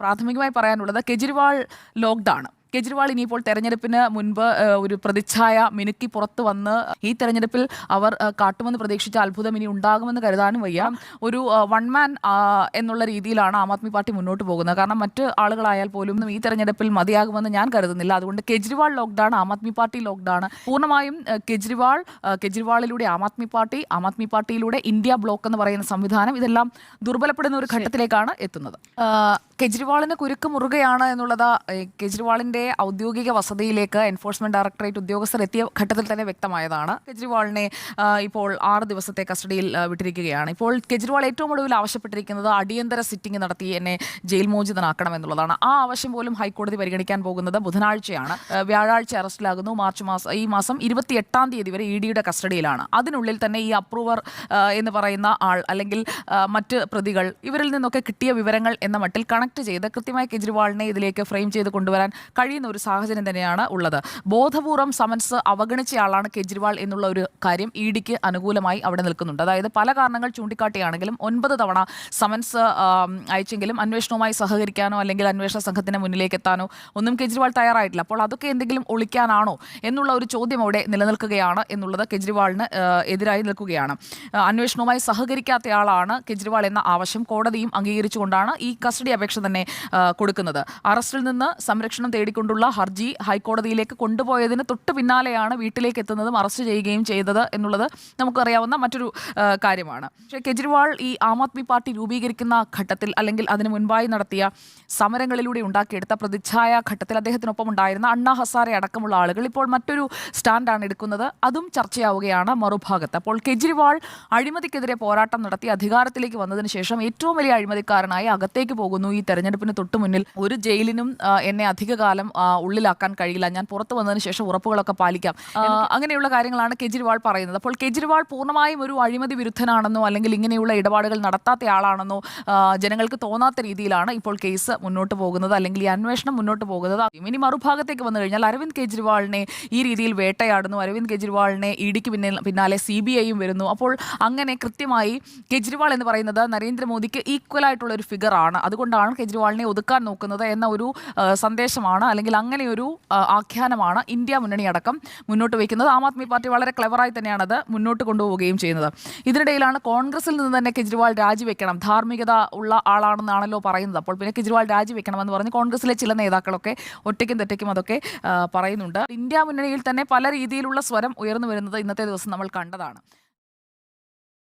പ്രാഥമികമായി പറയാനുള്ളത് കെജ്രിവാൾ ലോക്ക്ഡൌൺ കെജ്രിവാൾ ഇനിയിപ്പോൾ തെരഞ്ഞെടുപ്പിന് മുൻപ് ഒരു പ്രതിച്ഛായ മിനുക്കി പുറത്തു വന്ന് ഈ തെരഞ്ഞെടുപ്പിൽ അവർ കാട്ടുമെന്ന് പ്രതീക്ഷിച്ച അത്ഭുതം ഇനി ഉണ്ടാകുമെന്ന് കരുതാനും വയ്യ. ഒരു വൺ മാൻ എന്നുള്ള രീതിയിലാണ് ആം ആദ്മി പാർട്ടി മുന്നോട്ട് പോകുന്നത്. കാരണം മറ്റ് ആളുകളായാൽ പോലും ഈ തെരഞ്ഞെടുപ്പിൽ മതിയാകുമെന്ന് ഞാൻ കരുതുന്നില്ല. അതുകൊണ്ട് Kejriwal lockdown Aam Aadmi party lockdown പൂർണമായും കെജ്രിവാൾ കെജ്രിവാളിലൂടെ ആം ആദ്മി പാർട്ടി ആം ആദ്മി പാർട്ടിയിലൂടെ ഇന്ത്യ ബ്ലോക്ക് എന്ന് പറയുന്ന സംവിധാനം ഇതെല്ലാം ദുർബലപ്പെടുന്ന ഒരു ഘട്ടത്തിലേക്കാണ് എത്തുന്നത്. കെജ്രിവാളിന് കുരുക്ക് മുറുകയാണ് എന്നുള്ളത് ഏഹ്, കെജ്രിവാളിന്റെ ഔദ്യോഗിക വസതിയിലേക്ക് എൻഫോഴ്സ്മെന്റ് ഡയറക്ടറേറ്റ് ഉദ്യോഗസ്ഥർ എത്തിയ ഘട്ടത്തിൽ തന്നെ വ്യക്തമായതാണ്. കെജ്രിവാളിനെ ഇപ്പോൾ ആറ് ദിവസത്തെ കസ്റ്റഡിയിൽ വിട്ടിരിക്കുകയാണ്. ഇപ്പോൾ കെജ്രിവാൾ ഏറ്റവും ഒടുവിൽ ആവശ്യപ്പെട്ടിരിക്കുന്നത് അടിയന്തര സിറ്റിംഗ് നടത്തി എന്നെ ജയിൽ മോചിതനാക്കണം എന്നുള്ളതാണ്. ആ ആവശ്യം പോലും ഹൈക്കോടതി പരിഗണിക്കാൻ പോകുന്നത് ബുധനാഴ്ചയാണ്. വ്യാഴാഴ്ച അറസ്റ്റിലാകുന്നു. മാർച്ച് മാസം ഈ മാസം ഇരുപത്തി എട്ടാം തീയതി വരെ ഇ ഡിയുടെ കസ്റ്റഡിയിലാണ്. അതിനുള്ളിൽ തന്നെ ഈ അപ്രൂവർ എന്ന് പറയുന്ന ആൾ അല്ലെങ്കിൽ മറ്റ് പ്രതികൾ ഇവരിൽ നിന്നൊക്കെ കിട്ടിയ വിവരങ്ങൾ എന്ന മട്ടിൽ കണക്ട് ചെയ്ത് കൃത്യമായി കെജ്രിവാളിനെ ഇതിലേക്ക് ഫ്രെയിം ചെയ്ത് കൊണ്ടുവരാൻ കഴിയുന്ന ഒരു സാഹചര്യം തന്നെയാണ് ഉള്ളത്. ബോധപൂർവം സമൻസ് അവഗണിച്ചയാളാണ് കെജ്രിവാൾ എന്നുള്ള ഒരു കാര്യം ഇ ഡിക്ക് അനുകൂലമായി അവിടെ നിൽക്കുന്നുണ്ട്. അതായത് പല കാരണങ്ങൾ ചൂണ്ടിക്കാട്ടിയാണെങ്കിലും ഒൻപത് തവണ സമൻസ് അയച്ചെങ്കിലും അന്വേഷണവുമായി സഹകരിക്കാനോ അല്ലെങ്കിൽ അന്വേഷണ സംഘത്തിന് മുന്നിലേക്ക് എത്താനോ ഒന്നും കെജ്രിവാൾ തയ്യാറായിട്ടില്ല. അപ്പോൾ അതൊക്കെ എന്തെങ്കിലും ഒളിക്കാനാണോ എന്നുള്ള ഒരു ചോദ്യം അവിടെ നിലനിൽക്കുകയാണ് എന്നുള്ളത് കെജ്രിവാളിന് എതിരായി നിൽക്കുകയാണ്. അന്വേഷണവുമായി സഹകരിക്കാത്തയാളാണ് കെജ്രിവാൾ എന്ന ആവശ്യം കോടതിയും അംഗീകരിച്ചുകൊണ്ടാണ് ഈ കസ്റ്റഡി അപേക്ഷ തന്നെ കൊടുക്കുന്നത്. അറസ്റ്റിൽ നിന്ന് സംരക്ഷണം തേടിക്കൊണ്ടുള്ള ഹർജി ഹൈക്കോടതിയിലേക്ക് കൊണ്ടുപോയതിന് തൊട്ട് പിന്നാലെയാണ് വീട്ടിലേക്ക് എത്തുന്നതും അറസ്റ്റ് ചെയ്യുകയും ചെയ്തത് എന്നുള്ളത് നമുക്കറിയാവുന്ന മറ്റൊരു കാര്യമാണ്. പക്ഷേ കെജ്രിവാൾ ഈ ആം ആദ്മി പാർട്ടി രൂപീകരിക്കുന്ന ഘട്ടത്തിൽ അല്ലെങ്കിൽ അതിന് മുൻപായി നടത്തിയ സമരങ്ങളിലൂടെ ഉണ്ടാക്കിയെടുത്ത പ്രതിച്ഛായ ഘട്ടത്തിൽ അദ്ദേഹത്തിനൊപ്പം ഉണ്ടായിരുന്ന അണ്ണാ ഹസാരെ അടക്കമുള്ള ആളുകൾ ഇപ്പോൾ മറ്റൊരു സ്റ്റാൻഡാണ് എടുക്കുന്നത്. അതും ചർച്ചയാവുകയാണ് മറുഭാഗത്ത്. അപ്പോൾ കെജ്രിവാൾ അഴിമതിക്കെതിരെ പോരാട്ടം നടത്തി അധികാരത്തിലേക്ക് വന്നതിന് ശേഷം ഏറ്റവും വലിയ അഴിമതിക്കാരനായി അകത്തേക്ക് പോകുന്നു ഈ തെരഞ്ഞെടുപ്പിന് തൊട്ടു മുന്നിൽ ഒരു ജയിലിനും എന്നെ അധികകാലം ആ, ഉള്ളിലാക്കാൻ കഴിയില്ല. ഞാൻ പുറത്ത് വന്നതിന് ശേഷം ഉറപ്പുകളൊക്കെ പാലിക്കാം. അങ്ങനെയുള്ള കാര്യങ്ങളാണ് കെജ്രിവാൾ പറയുന്നത്. അപ്പോൾ കെജ്രിവാൾ പൂർണമായും ഒരു അഴിമതി വിരുദ്ധനാണെന്നോ അല്ലെങ്കിൽ ഇങ്ങനെയുള്ള ഇടപാടുകൾ നടത്താത്ത ആളാണെന്നോ ജനങ്ങൾക്ക് തോന്നാത്ത രീതിയിലാണ് ഇപ്പോൾ കേസ് മുന്നോട്ട് പോകുന്നത് അല്ലെങ്കിൽ ഈ അന്വേഷണം മുന്നോട്ട് പോകുന്നത്. ഇനി മറുഭാഗത്തേക്ക് വന്നു കഴിഞ്ഞാൽ അരവിന്ദ് കെജ്രിവാളിനെ ഈ രീതിയിൽ വേട്ടയാടുന്നു. അരവിന്ദ് കെജ്രിവാളിനെ ഇ ഡിക്ക് പിന്നിൽ പിന്നാലെ സി ബി ഐയും വരുന്നു. അപ്പോൾ അങ്ങനെ കൃത്യമായി കെജ്രിവാൾ എന്ന് പറയുന്നത് നരേന്ദ്രമോദിക്ക് ഈക്വൽ ആയിട്ടുള്ള ഒരു ഫിഗറാണ് അതുകൊണ്ടാണ് കെജ്രിവാളിനെ ഒതുക്കാൻ നോക്കുന്നത് എന്ന ഒരു സന്ദേശമാണ്. അല്ലെങ്കിൽ അങ്ങനെയൊരു ആഖ്യാനമാണ് ഇന്ത്യ മുന്നണി അടക്കം മുന്നോട്ട് വയ്ക്കുന്നത്. ആം ആദ്മി പാർട്ടി വളരെ ക്ലവറായി തന്നെയാണ് അത് മുന്നോട്ട് കൊണ്ടുപോവുകയും ചെയ്യുന്നത്. ഇതിനിടയിലാണ് കോൺഗ്രസിൽ നിന്ന് തന്നെ കെജ്രിവാൾ രാജിവെക്കണം. ധാർമ്മികത ഉള്ള ആളാണെന്നാണല്ലോ പറയുന്നത്. അപ്പോൾ പിന്നെ കെജ്രിവാൾ രാജിവെക്കണമെന്ന് പറഞ്ഞ് കോൺഗ്രസിലെ ചില നേതാക്കളൊക്കെ ഒറ്റയ്ക്കും തെറ്റയ്ക്കും അതൊക്കെ പറയുന്നുണ്ട്. ഇന്ത്യ മുന്നണിയിൽ തന്നെ പല രീതിയിലുള്ള സ്വരം ഉയർന്നു വരുന്നത് ഇന്നത്തെ ദിവസം നമ്മൾ കണ്ടതാണ്.